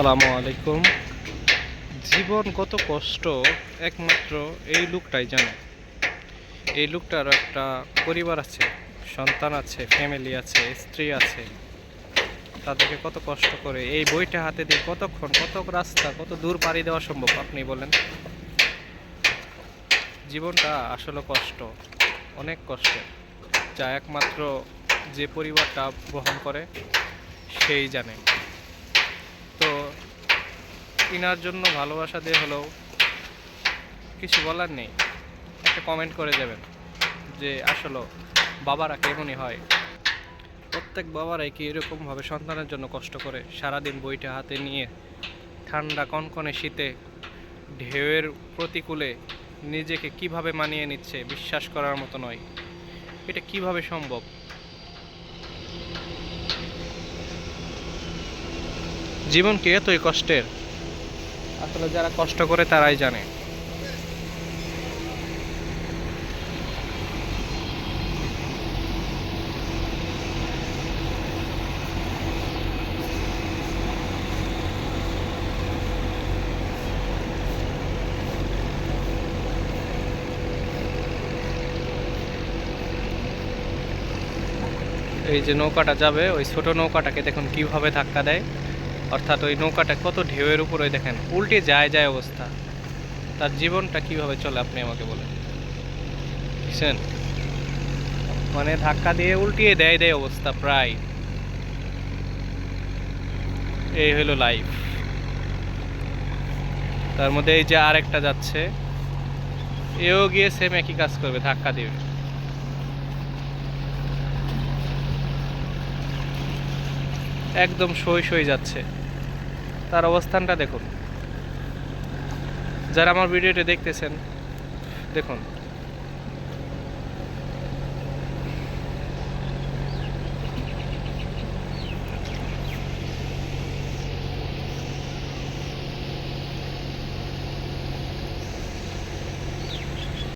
আসসালামু আলাইকুম। জীবন কত কষ্ট, একমাত্র এই লোকটাই জানে। এই লোকটার একটা পরিবার আছে, সন্তান আছে ফ্যামিলি আছে, স্ত্রী আছে। তাদেরকে কত কষ্ট করে এই বইটা হাতে দিয়ে কতক্ষণ, কত রাস্তা, কত দূর পাড়ি দেওয়া সম্ভব, আপনি বলেন। জীবনটা আসলে কষ্ট, অনেক কষ্ট যা একমাত্র যে পরিবারটা বহন করে, সেই জানে। ইনার জন্য ভালোবাসা দিয়ে হলেও কিছু বলার নেই। একটা কমেন্ট করে যাবেন যে, আসলে বাবারা কেমনই হয়? প্রত্যেক বাবারাই কি এরকমভাবে সন্তানের জন্য কষ্ট করে সারাদিন বইটা হাতে নিয়ে ঠান্ডা কনকনে শীতে ঢেউয়ের প্রতিকূলে নিজেকে কীভাবে মানিয়ে নিচ্ছে বিশ্বাস করার মতো নয়। এটা কীভাবে সম্ভব? জীবন কি এতই কষ্টের? আসলে যারা কষ্ট করে তারাই জানে। এই যে নৌকাটা যাবে, ওই ছোট নৌকাটাকে দেখুন কীভাবে ধাক্কা দেয়। অর্থাৎ ওই নৌকাটা কত ঢেউয়ের উপরে দেখেন, উল্টে যায় যায় অবস্থা। তার জীবনটা কীভাবে চলে, আপনি আমাকে বলেন। বুঝছেন? মানে ধাক্কা দিয়ে উল্টিয়ে দেয় দেয় অবস্থা প্রায়। এই হলো লাইফ তার মধ্যে এই যে আরেকটা যাচ্ছে, এও গিয়ে সেম একই কাজ করবে, ধাক্কা দিবে একদম সই সই যাচ্ছে। তার অবস্থানটা দেখুন। যারা আমার ভিডিওটি দেখতেছেন দেখুন।